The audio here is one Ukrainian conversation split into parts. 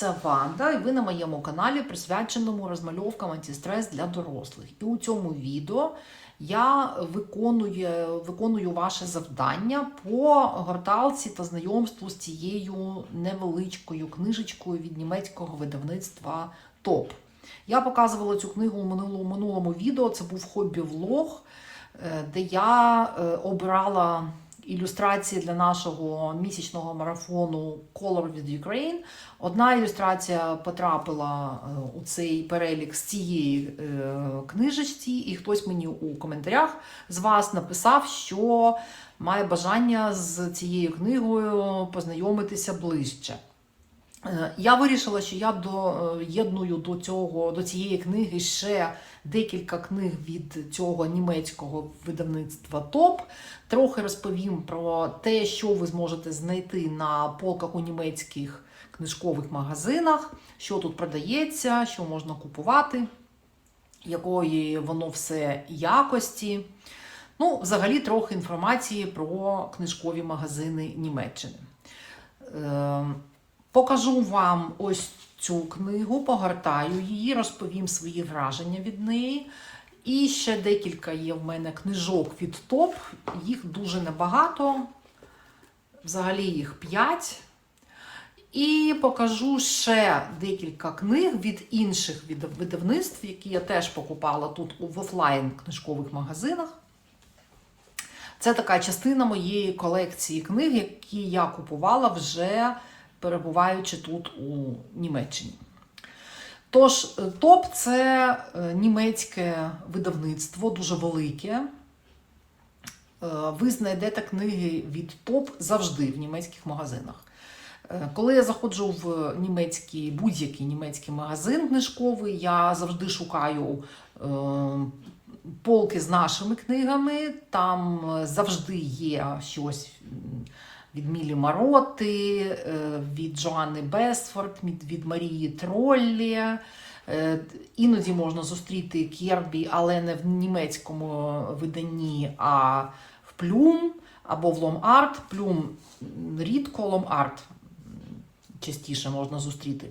це Ванда, і ви на моєму каналі, присвяченому розмальовкам антистрес для дорослих. І у цьому відео я виконую, виконую ваше завдання по горталці та знайомству з цією невеличкою книжечкою від німецького видавництва ТОП. Я показувала цю книгу у минулому, минулому відео. Це був хобі-влог, е, де я е, обирала ілюстрації для нашого місячного марафону Color with Ukraine. Одна ілюстрація потрапила е, у цей перелік з цієї е, книжечці, і хтось мені у коментарях з вас написав, що має бажання з цією книгою познайомитися ближче. Е, Я вирішила, що я доєдную до цього до цієї книги ще декілька книг від цього німецького видавництва ТОП. Трохи розповім про те, що ви зможете знайти на полках у німецьких книжкових магазинах, що тут продається, що можна купувати, якої воно все якості. Ну, взагалі, трохи інформації про книжкові магазини Німеччини. Покажу вам ось цю книгу, погортаю її, розповім свої враження від неї. І ще декілька є в мене книжок від ТОП. Їх дуже небагато, взагалі їх 5. І покажу ще декілька книг від інших видавництв, які я теж покупала тут в офлайн книжкових магазинах. Це така частина моєї колекції книг, які я купувала вже перебуваючи тут у Німеччині. Тож, е, ТОП це е, німецьке видавництво, дуже велике. Е, Ви знайдете книги від ТОП завжди в німецьких магазинах. Коли я заходжу в німецький, будь-який німецький магазин книжковий, я завжди шукаю полки з нашими книгами. Там завжди є щось від Мілі Мароти, е, від Джоанни Бесфорд, від Марії Троллі. Е, Іноді можна зустріти Кербі, але не в німецькому виданні, а в Плюм або в Лом-Арт. Плюм рідко, Лом-Арт частіше можна зустріти.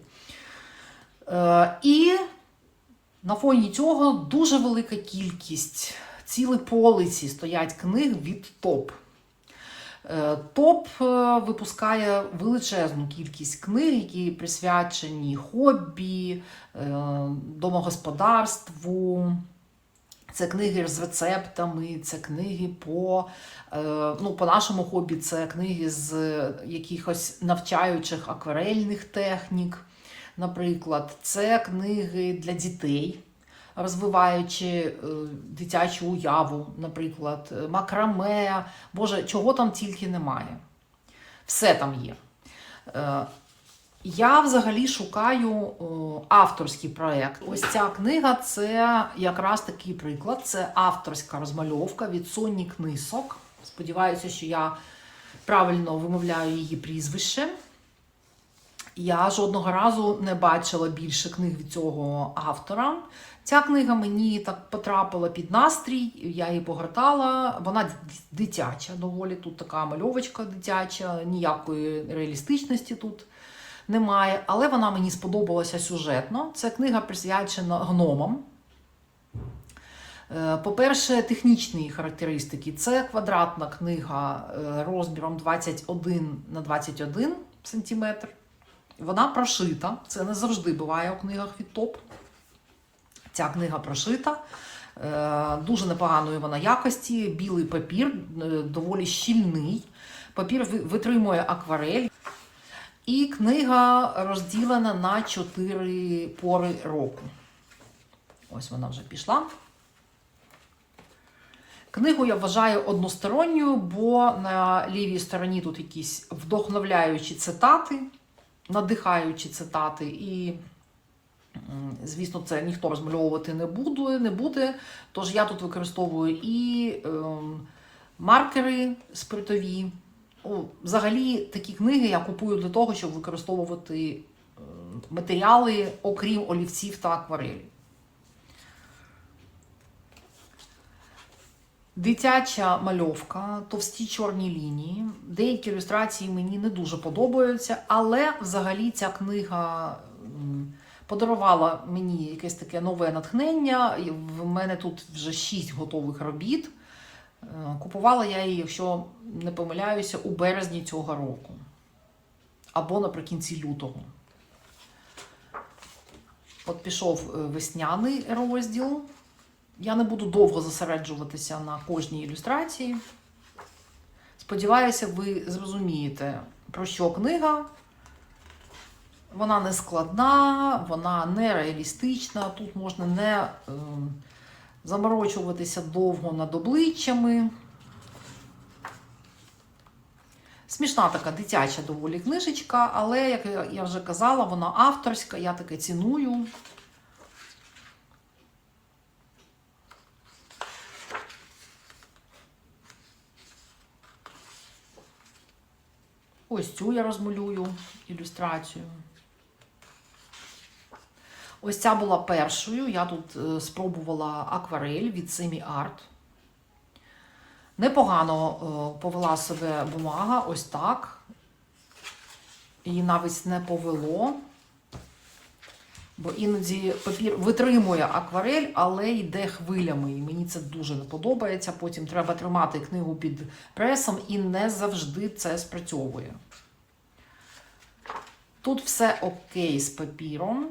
Е, І на фоні цього дуже велика кількість, цілі полиці стоять книг від ТОП. Е, ТОП е, випускає величезну кількість книг, які присвячені хобі, е, домогосподарству. Це книги з рецептами, це книги по, ну, по нашому хобі, це книги з якихось навчаючих акварельних технік, наприклад. Це книги для дітей, розвиваючи е, дитячу уяву, наприклад, е, макраме, Боже, чого там тільки немає. Все там є. Е, я взагалі шукаю авторський проєкт. Ось ця книга це якраз такий приклад. Це авторська розмальовка від Соні Книсок. Сподіваюся, що я правильно вимовляю її прізвище. Я жодного разу не бачила більше книг від цього автора. Ця книга мені так потрапила під настрій, я її погортала. Вона дитяча, доволі тут така мальовочка дитяча, ніякої реалістичності тут немає, але вона мені сподобалася сюжетно. Це книга присвячена гномам. Е, По-перше, технічні характеристики. Це квадратна книга е, розміром 21 на 21 см. Вона прошита. Це не завжди буває у книгах від ТОП. Ця книга прошита. Е, Дуже непоганої вона якості. Білий папір, е, доволі щільний. Папір витримує акварель. І книга розділена на чотири пори року. Ось вона вже пішла. Книгу я вважаю односторонньою, бо на лівій стороні тут якісь вдохновляючі цитати, надихаючі цитати. І, звісно, це ніхто розмальовувати не буде. Не буде. Тож я тут використовую і ем, маркери спиртові. О, Взагалі, такі книги я купую для того, щоб використовувати е, матеріали, окрім олівців та акварелі. Дитяча мальовка, товсті чорні лінії. Деякі ілюстрації мені не дуже подобаються, але взагалі ця книга подарувала мені якесь таке нове натхнення. В мене тут вже шість готових робіт. Е, Купувала я її, якщо не помиляюся, у березні цього року або наприкінці лютого. От пішов е, весняний розділ. Я не буду довго зосереджуватися на кожній ілюстрації. Сподіваюся, ви зрозумієте, про що книга. Вона не складна, вона не реалістична. Тут можна не е, заморочуватися довго над обличчями. Смішна така дитяча доволі книжечка, але, як я- вже казала, вона авторська, я таке ціную. Ось цю я розмалюю ілюстрацію. Ось ця була першою. Я тут е, спробувала акварель від Simi Art. Непогано е, повела себе бумага, ось так. Її навіть не повело. Бо іноді папір витримує акварель, але йде хвилями. І мені це дуже не подобається. Потім треба тримати книгу під пресом, і не завжди це спрацьовує. Тут все окей з папіром.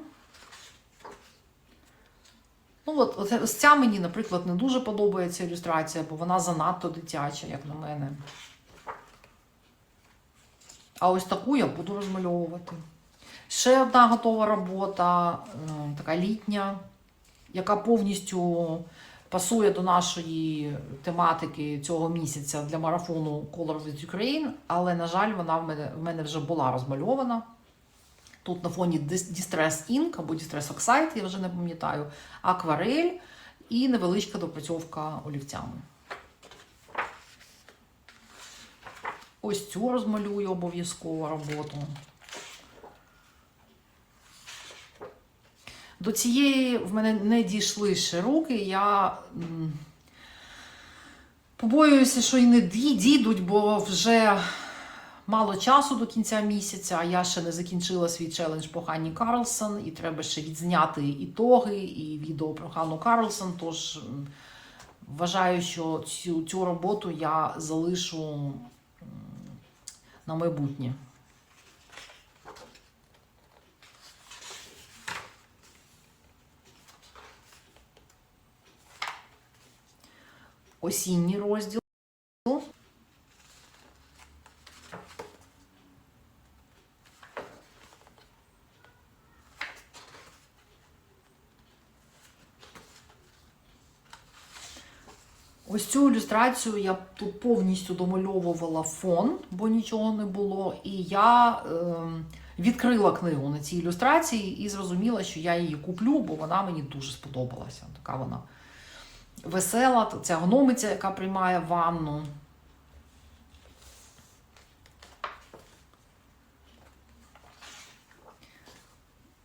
Ну, от, ось ця мені, наприклад, не дуже подобається ілюстрація, бо вона занадто дитяча, як на мене. А ось таку я буду розмальовувати. Ще одна готова робота, е, така літня, яка повністю пасує до нашої тематики цього місяця для марафону Color with Ukraine, але, на жаль, вона в мене, в мене вже була розмальована. Тут на фоні Distress Ink або Distress Oxide, я вже не пам'ятаю, акварель і невеличка допрацьовка олівцями. Ось цю розмалюю обов'язково роботу. До цієї в мене не дійшли ще руки. Я побоююся, що і не ді- дійдуть, бо вже мало часу до кінця місяця, а я ще не закінчила свій челендж по Ханні Карлсон, і треба ще відзняти ітоги і відео про Ханну Карлсон. Тож вважаю, що цю, цю роботу я залишу на майбутнє. Осінній розділ. Ось цю ілюстрацію я тут повністю домальовувала фон, бо нічого не було. І я е, відкрила книгу на цій ілюстрації і зрозуміла, що я її куплю, бо вона мені дуже сподобалася. Така вона весела, ця гномиця, яка приймає ванну.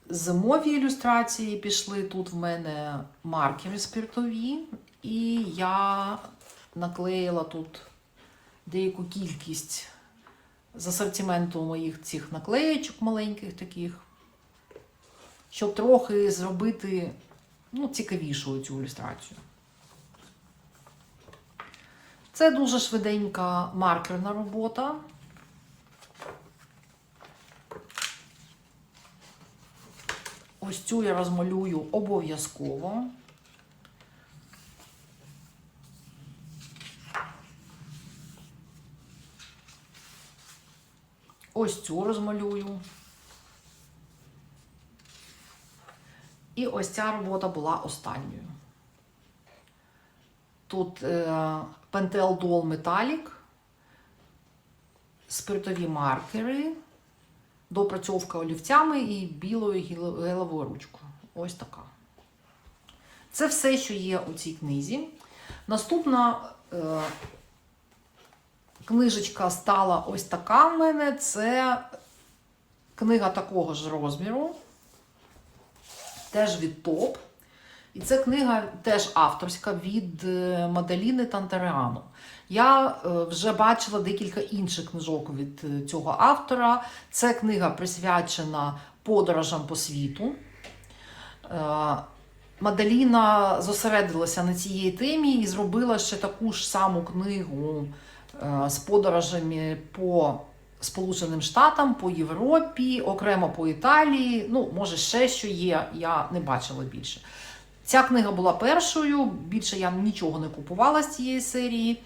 Зимові ілюстрації пішли тут в мене маркери спиртові, і я наклеїла тут деяку кількість з асортименту моїх цих наклеєчок маленьких таких, щоб трохи зробити ну, цікавішою цю ілюстрацію. Це дуже швиденька маркерна робота. Ось цю я розмалюю обов'язково. Ось цю розмалюю. І ось ця робота була останньою. Тут е, Pentel Dual спиртові маркери, допрацьовка олівцями і білою гелевою ручкою. Ось така. Це все, що є у цій книзі. Наступна е, книжечка стала ось така в мене. Це книга такого ж розміру. Теж від топ. І це книга теж авторська від е, Мадаліни Тантареану. Я е, вже бачила декілька інших книжок від е, цього автора. Це книга присвячена подорожам по світу. Мадаліна зосередилася на цій темі і зробила ще таку ж саму книгу з подорожами по Сполученим Штатам, по Європі, окремо по Італії. Ну, може, ще що є, я не бачила більше. Ця книга була першою, більше я нічого не купувала з цієї серії.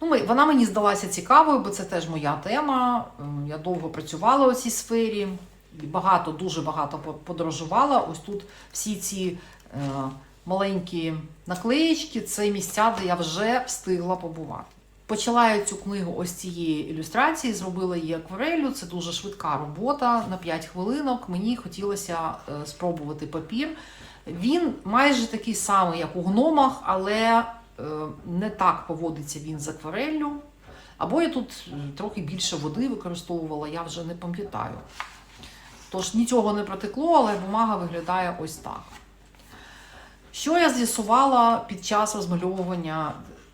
Ну, ми- вона мені здалася цікавою, бо це теж моя тема. Ем, Я довго працювала у цій сфері, багато, дуже багато подорожувала. Ось тут всі ці е, маленькі наклеїчки це місця, де я вже встигла побувати. Почала я цю книгу ось цієї ілюстрації, зробила її акварелью. Це дуже швидка робота на 5 хвилинок. Мені хотілося е, спробувати папір. Він майже такий самий, як у гномах, але е, не так поводиться він з аквареллю. Або я тут е, трохи більше води використовувала, я вже не пам'ятаю. Тож нічого не протекло, але бумага виглядає ось так. Що я з'ясувала під час розмальовування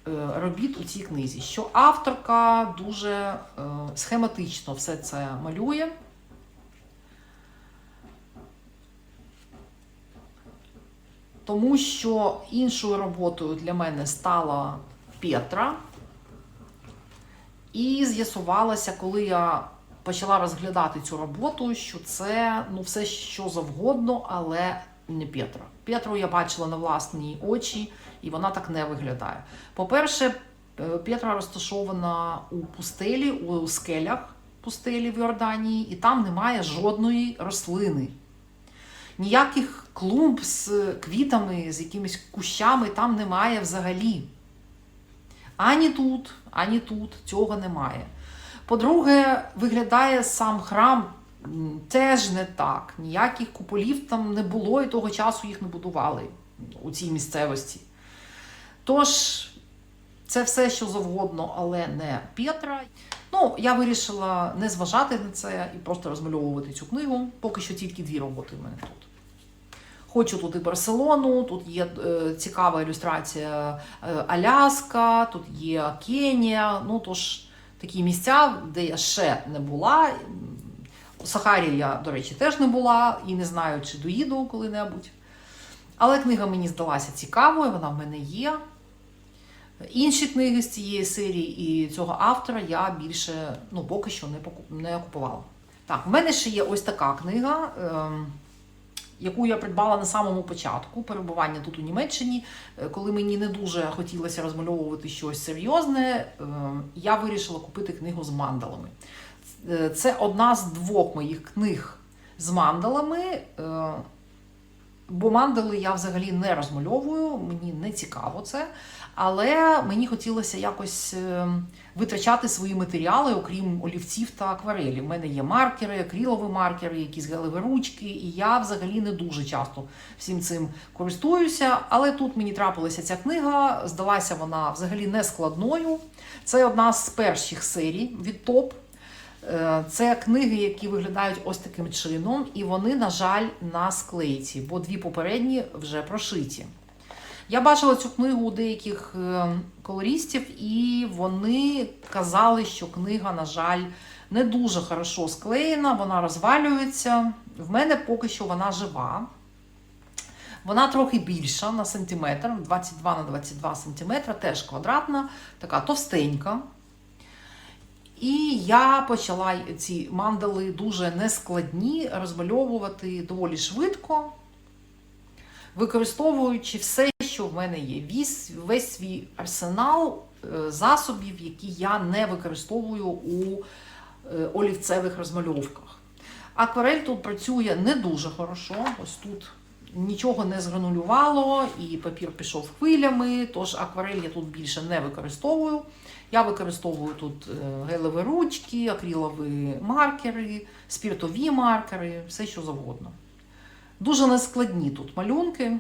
е, робіт у цій книзі? Що авторка дуже схематично все це малює. Тому що іншою роботою для мене стала Петра. І з'ясувалося, коли я почала розглядати цю роботу, що це ну, все що завгодно, але не Петра. Петру я бачила на власні очі, і вона так не виглядає. По-перше, е, Петра розташована у пустелі, у скелях пустелі в Йорданії, і там немає жодної рослини. Ніяких клумб з квітами, з якимись кущами там немає взагалі. Ані тут, ані тут цього немає. По-друге, виглядає сам храм теж не так. Ніяких куполів там не було, і того часу їх не будували у цій місцевості. Тож, це все, що завгодно, але не Петра. Ну, я вирішила не зважати на це і просто розмальовувати цю книгу. Поки що тільки дві роботи в мене тут. Хочу тут і Барселону, тут є е, цікава ілюстрація е, Аляска, тут є Кенія. Ну тож такі місця, де я ще не була. У Сахарі я, до речі, теж не була і не знаю, чи доїду коли-небудь. Але книга мені здалася цікавою, вона в мене є. Інші книги з цієї серії і цього автора я більше ну, поки що не, не купувала. Так, в мене ще є ось така книга. ем, яку я придбала на самому початку перебування тут у Німеччині, Е, коли мені не дуже хотілося розмальовувати щось серйозне, е, я вирішила купити книгу з мандалами. Е, Це одна з двох моїх книг з мандалами. е, Бо мандали я взагалі не розмальовую, мені не цікаво це. Але мені хотілося якось е, витрачати свої матеріали, окрім олівців та акварелі. У мене є маркери, акрилові маркери, якісь гелеві ручки, і я взагалі не дуже часто всім цим користуюся. Але тут мені трапилася ця книга, здалася вона взагалі не складною. Це одна з перших серій від ТОП. Е, Це книги, які виглядають ось таким чином, і вони, на жаль, на склейці, бо дві попередні вже прошиті. Я бачила цю книгу у деяких е, колористів, і вони казали, що книга, на жаль, не дуже хорошо склеєна, вона розвалюється. В мене поки що вона жива. Вона трохи більша на сантиметр, 22 на 22 сантиметра, теж квадратна, така товстенька. І я почала ці мандали дуже нескладні розмальовувати доволі швидко, використовуючи все, що в мене є. Весь, весь свій арсенал е, засобів, які я не використовую у е, олівцевих розмальовках. Акварель тут працює не дуже хорошо. Ось тут нічого не згранулювало, і папір пішов хвилями, тож акварель я тут більше не використовую. Я використовую тут е, гелеві ручки, акрилові маркери, спіртові маркери, все що завгодно. Дуже нескладні тут малюнки.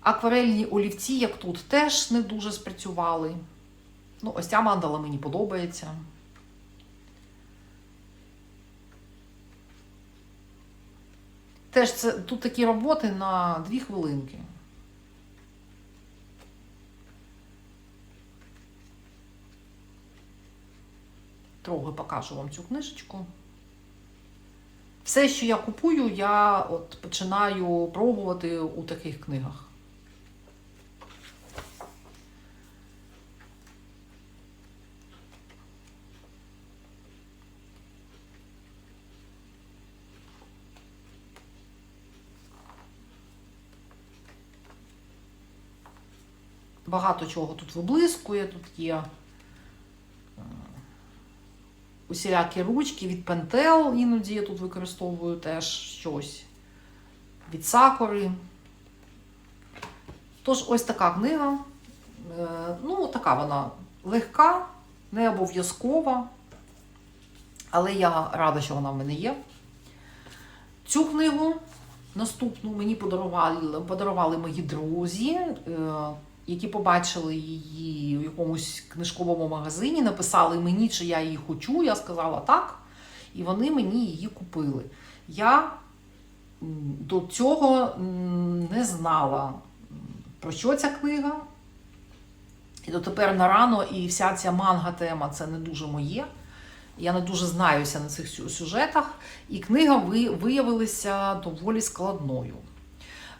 Акварельні олівці, як тут, теж не дуже спрацювали. Ну, ось ця мандала мені подобається. Теж це тут такі роботи на дві хвилинки. Трохи покажу вам цю книжечку. Все, що я купую, я от починаю пробувати у таких книгах. Багато чого тут виблискує, тут є усілякі ручки від Pentel, іноді я тут використовую теж щось від сакури. Тож, ось така книга. Е, Ну, така вона легка, не обов'язкова, але я рада, що вона в мене є. Цю книгу наступну мені подарували, подарували мої друзі, е, які побачили її в якомусь книжковому магазині, написали мені, чи я її хочу. Я сказала так, і вони мені її купили. Я до цього не знала, про що ця книга. І дотепер на рано, і вся ця манга-тема це не дуже моє. Я не дуже знаюся на цих сюжетах, і книга виявилася доволі складною.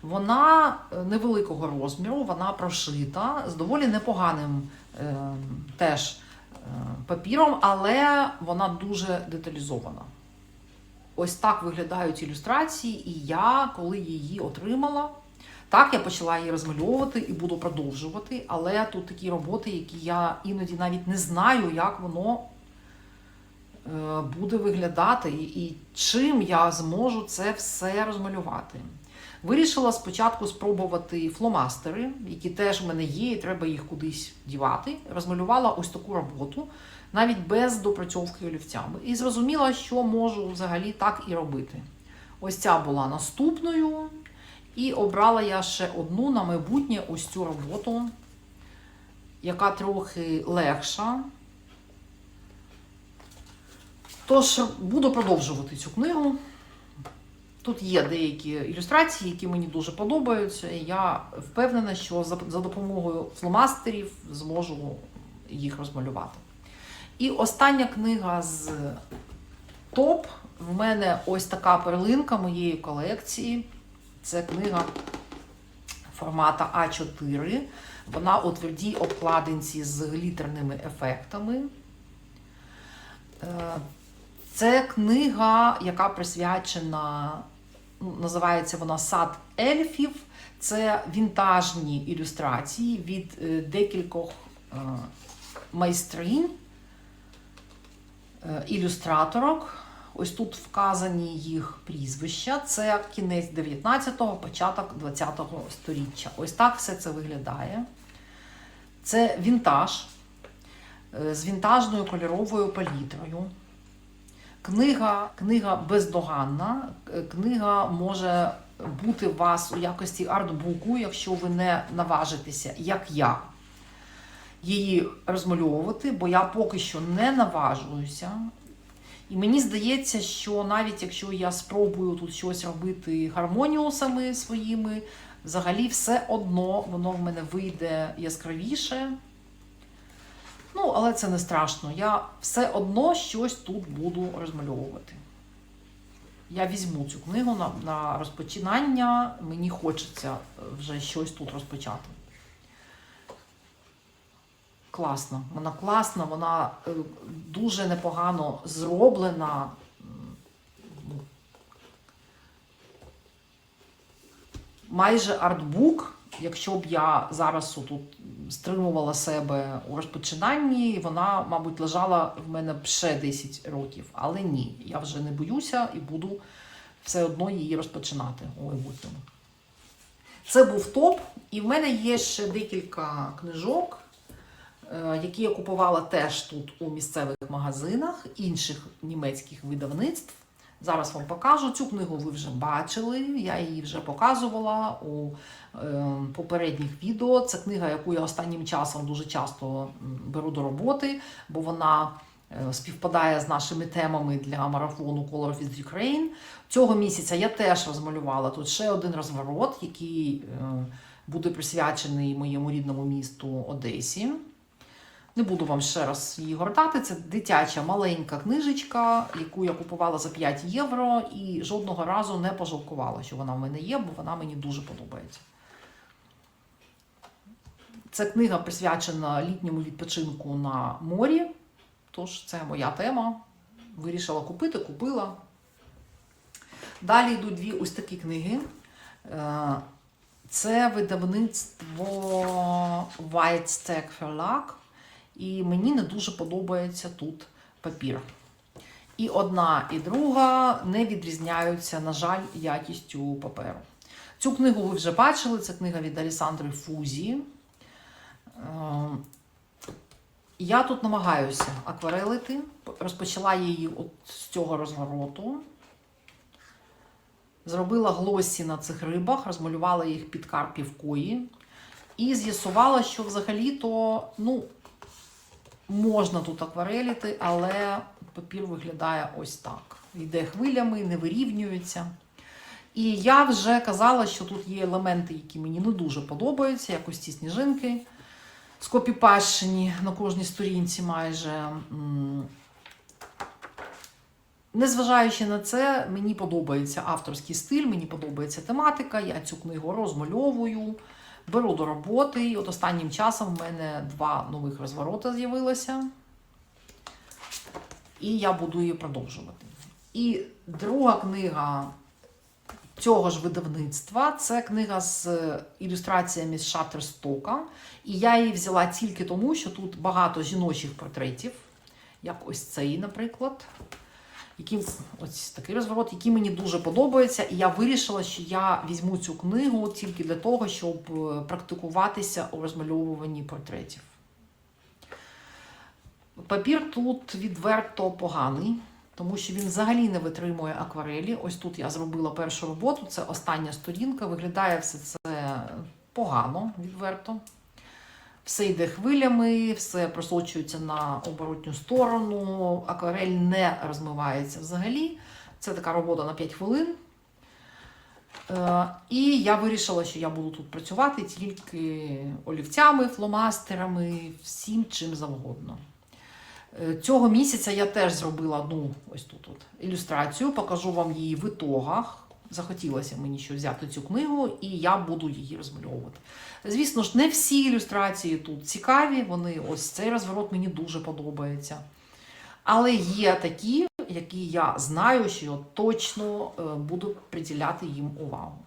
Вона е, невеликого розміру, вона прошита з доволі непоганим е, теж е, папіром, але вона дуже деталізована. Ось так виглядають ілюстрації, і я, коли її отримала, так я почала її розмальовувати і буду продовжувати. Але тут такі роботи, які я іноді навіть не знаю, як воно е, буде виглядати, і і чим я зможу це все розмалювати. Вирішила спочатку спробувати фломастери, які теж в мене є, і треба їх кудись дівати. Розмалювала ось таку роботу, навіть без допрацьовки олівцями. І зрозуміла, що можу взагалі так і робити. Ось ця була наступною. І обрала я ще одну на майбутнє ось цю роботу, яка трохи легша. Тож буду продовжувати цю книгу. Тут є деякі ілюстрації, які мені дуже подобаються. і Я впевнена, що за, допомогою фломастерів зможу їх розмалювати. І остання книга з топ. В мене ось така перлинка моєї колекції. Це книга формата А4. Вона у твердій обкладинці з глітерними ефектами. Е, Це книга, яка присвячена, називається вона Сад ельфів. Це вінтажні ілюстрації від е, декількох е, майстринь, е, ілюстраторок. Ось тут вказані їх прізвища. Це кінець 19-го, початок 20-го сторіччя. Ось так все це виглядає. Це вінтаж з вінтажною кольоровою палітрою. Книга, книга бездоганна. Книга може бути у вас у якості артбуку, якщо ви не наважитеся, як я, її розмальовувати, бо я поки що не наважуюся. І мені здається, що навіть якщо я спробую тут щось робити гармоніусами своїми, взагалі все одно воно в мене вийде яскравіше. Ну, але це не страшно. Я все одно щось тут буду розмальовувати. Я візьму цю книгу на, на розпочинання. Мені хочеться вже щось тут розпочати. Класна. Вона класна, вона е, дуже непогано зроблена. Майже артбук. Якщо б я зараз тут стримувала себе у розпочинанні, і вона, мабуть, лежала в мене ще 10 років. Але ні, я вже не боюся і буду все одно її розпочинати у майбутньому. Це був топ, і в мене є ще декілька книжок, е, які я купувала теж тут у місцевих магазинах інших німецьких видавництв. Зараз вам покажу. Цю книгу ви вже бачили, я її вже показувала у е, попередніх відео. Це книга, яку я останнім часом дуже часто беру до роботи, бо вона е, співпадає з нашими темами для марафону Color with Ukraine. Цього місяця я теж розмалювала тут ще один розворот, який е, буде присвячений моєму рідному місту Одесі. Не буду вам ще раз її гортати. Це дитяча маленька книжечка, яку я купувала за 5 євро, і жодного разу не пожалкувала, що вона в мене є, бо вона мені дуже подобається. Це книга присвячена літньому відпочинку на морі. Тож це моя тема. Вирішила купити, купила. Далі йдуть дві ось такі книги. Е, Це видавництво White Stack Verlag. І мені не дуже подобається тут папір. І одна, і друга не відрізняються, на жаль, якістю паперу. Цю книгу ви вже бачили, це книга від Алісандри Фузі. Е, Я тут намагаюся акварелити. Розпочала її от з цього розвороту. Зробила глосі на цих рибах, розмалювала їх під карпів кої. І з'ясувала, що взагалі-то, ну, можна тут аквареліти, але папір виглядає ось так. Йде хвилями, не вирівнюється. І я вже казала, що тут є елементи, які мені не дуже подобаються, як ось ці сніжинки скопіпащені на кожній сторінці майже. Незважаючи на це, мені подобається авторський стиль, мені подобається тематика. Я цю книгу розмальовую, беру до роботи. І от останнім часом в мене два нових розвороти з'явилося. І я буду її продовжувати. І друга книга цього ж видавництва це книга з ілюстраціями з Шаттерстока. І я її взяла тільки тому, що тут багато жіночих портретів, як ось цей, наприклад. Які, ось такий розворот, який мені дуже подобається. І я вирішила, що я візьму цю книгу тільки для того, щоб е, практикуватися у розмальовуванні портретів. Папір тут відверто поганий, тому що він взагалі не витримує акварелі. Ось тут я зробила першу роботу, це остання сторінка. Виглядає все це погано, відверто. Все йде хвилями, все просочується на оборотню сторону, акварель не розмивається взагалі. Це така робота на 5 хвилин. Е, І я вирішила, що я буду тут працювати тільки олівцями, фломастерами, всім чим завгодно. Е, Цього місяця я теж зробила одну ось тут ілюстрацію, покажу вам її в ітогах. Захотілося мені ще взяти цю книгу, і я буду її розмальовувати. Звісно ж, не всі ілюстрації тут цікаві, вони ось цей розворот мені дуже подобається. Але є такі, які я знаю, що я точно е, буду приділяти їм увагу.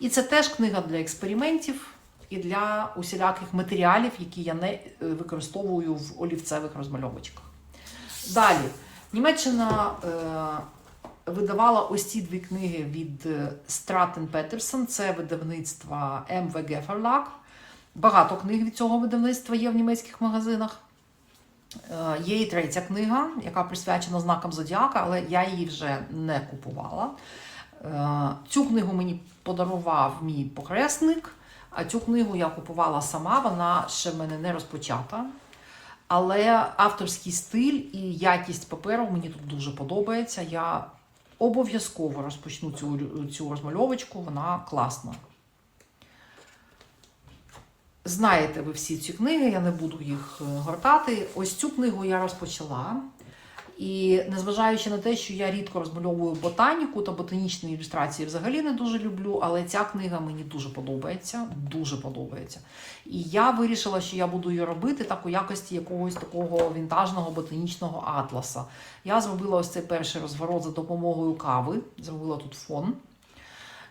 І це теж книга для експериментів і для усіляких матеріалів, які я не е, використовую в олівцевих розмальовочках. Далі, Німеччина е, видавала ось ці дві книги від Stratton Peterson, це видавництво MVG Verlag. Багато книг від цього видавництва є в німецьких магазинах. Е, Є і третя книга, яка присвячена знакам Зодіака, але я її вже не купувала. Е, Цю книгу мені подарував мій похресник, а цю книгу я купувала сама, вона ще в мене не розпочата. Але авторський стиль і якість паперу мені тут дуже подобається. Я обов'язково розпочну цю, цю розмальовочку, вона класна. Знаєте ви всі ці книги, я не буду їх е, гортати. Ось цю книгу я розпочала. І незважаючи на те, що я рідко розмальовую ботаніку та ботанічні ілюстрації взагалі не дуже люблю, але ця книга мені дуже подобається. Дуже подобається. І я вирішила, що я буду її робити так у якості якогось такого вінтажного ботанічного атласа. Я зробила ось цей перший розворот за допомогою кави. Зробила тут фон.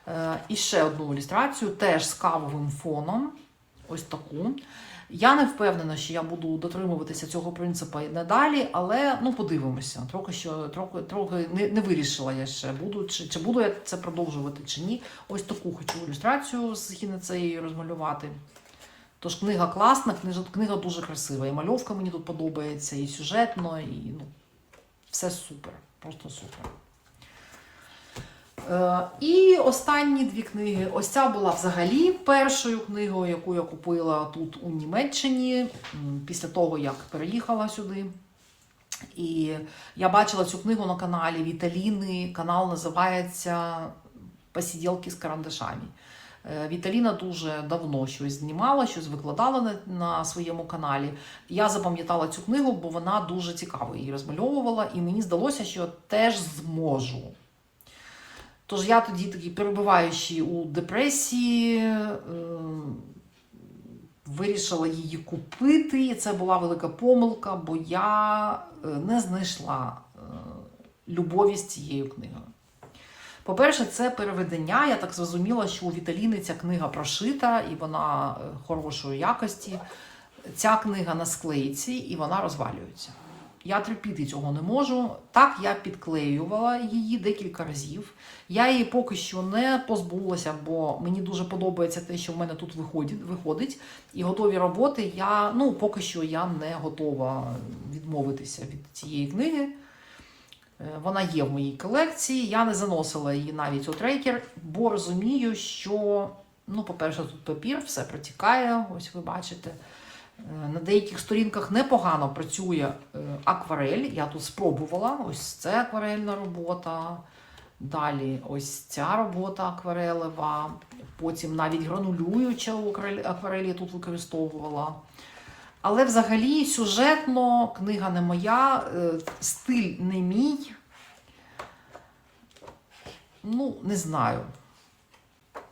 Е, І ще одну ілюстрацію, теж з кавовим фоном. Ось таку. Я не впевнена, що я буду дотримуватися цього принципу і надалі, але ну подивимося. Трохи що трохи, трохи не, не вирішила я ще буду, чи, чи буду я це продовжувати, чи ні. Ось таку хочу ілюстрацію з хінецеєю розмалювати. Тож книга класна, книга, книга дуже красива. І мальовка мені тут подобається, і сюжетно, і ну, все супер. Просто супер. Е, І останні дві книги. Ось ця була взагалі першою книгою, яку я купила тут у Німеччині після того, як переїхала сюди. І я бачила цю книгу на каналі Віталіни. Канал називається Посіділки з карандашами. Е, Віталіна дуже давно щось знімала, щось викладала на, на своєму каналі. Я запам'ятала цю книгу, бо вона дуже цікаво її розмальовувала, і мені здалося, що теж зможу. Тож я тоді такий перебуваючи у депресії, е, вирішила її купити. І це була велика помилка, бо я е, не знайшла е, любові з цією книгою. По-перше, це переведення. Я так зрозуміла, що у Віталіни ця книга прошита і вона хорошої якості. Ця книга на склейці і вона розвалюється. Я терпіти цього не можу. Так, я підклеювала її декілька разів. Я її поки що не позбулася, бо мені дуже подобається те, що в мене тут виходить. виходить. І готові роботи я ну, поки що я не готова відмовитися від цієї книги. Е, Вона є в моїй колекції. Я не заносила її навіть у трекер, бо розумію, що, ну, по-перше, тут папір, все протікає, ось ви бачите. Е, На деяких сторінках непогано працює е, акварель. Я тут спробувала. Ось це акварельна робота. Далі ось ця робота акварелева. Потім навіть гранулююча акварелі я тут використовувала. Але взагалі сюжетно книга не моя, е, стиль не мій. Ну, не знаю.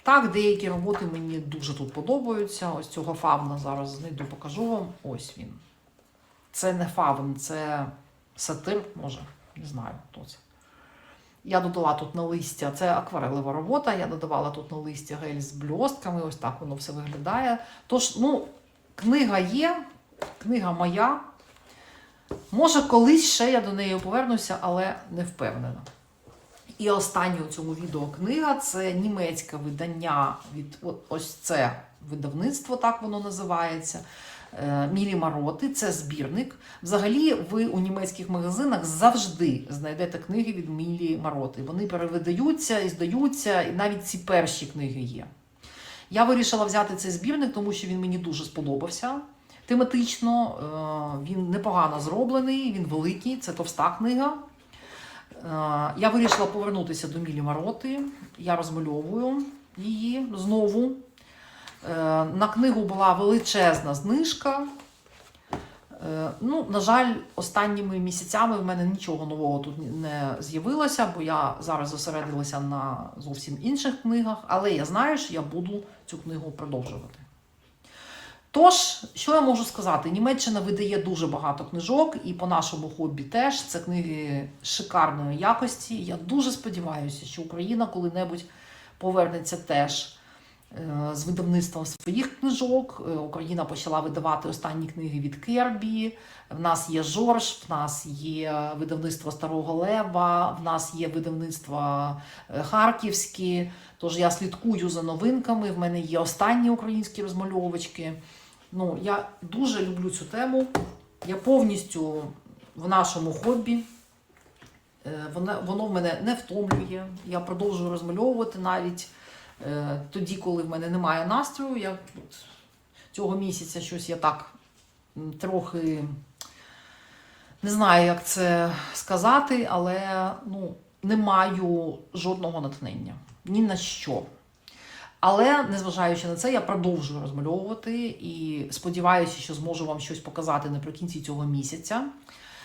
Так, деякі роботи мені дуже тут подобаються. Ось цього фавна зараз знайду, покажу вам. Ось він. Це не фавн, це сатир, може, не знаю, хто це. Я додала тут на листя, це акварелева робота. Я додавала тут на листя гель з бльостками, ось так воно все виглядає. Тож, ну, книга є, книга моя. Може, колись ще я до неї повернуся, але не впевнена. І остання у цьому відео книга це німецьке видання від ось це видавництво, так воно називається. е, Мілі Мароти, це збірник. Взагалі, ви у німецьких магазинах завжди знайдете книги від Мілі Мароти. Вони перевидаються і здаються, і навіть ці перші книги є. Я вирішила взяти цей збірник, тому що він мені дуже сподобався. Тематично е, він непогано зроблений, він великий, це товста книга. Е, Я вирішила повернутися до Мілі Мароти. Я розмальовую її знову. Е, На книгу була величезна знижка. Е, Ну, на жаль, останніми місяцями в мене нічого нового тут не з'явилося, бо я зараз зосередилася на зовсім інших книгах, але я знаю, що я буду цю книгу продовжувати. Тож, що я можу сказати? Німеччина видає дуже багато книжок, і по нашому хобі теж це книги шикарної якості. Я дуже сподіваюся, що Україна коли-небудь повернеться теж е, з видавництвом своїх книжок. Е, Україна почала видавати останні книги від Кербі. В нас є Жорж, в нас є видавництво Старого Лева, в нас є видавництво е, Харківські. Тож я слідкую за новинками. В мене є останні українські розмальовочки. Ну, я дуже люблю цю тему. Я повністю в нашому хобі. Е, Воно, воно в мене не втомлює. Я продовжую розмальовувати навіть е, тоді, коли в мене немає настрою. Я от цього місяця щось я так трохи не знаю, як це сказати, але ну, не маю жодного натхнення. Ні на що. Але незважаючи на це, я продовжую розмальовувати і сподіваюся, що зможу вам щось показати наприкінці цього місяця.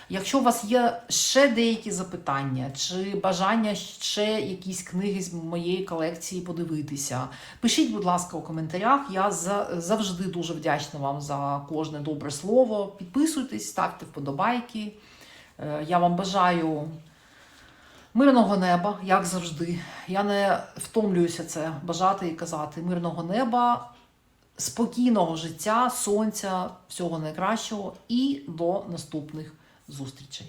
Якщо у вас є ще деякі запитання, чи бажання ще якісь книги з моєї колекції подивитися, пишіть, будь ласка, у коментарях. Я завжди дуже вдячна вам за кожне добре слово. Підписуйтесь, ставте вподобайки. Е, Я вам бажаю мирного неба, як завжди. Я не втомлююся це бажати і казати. Мирного неба, спокійного життя, сонця, всього найкращого і до наступних зустрічей.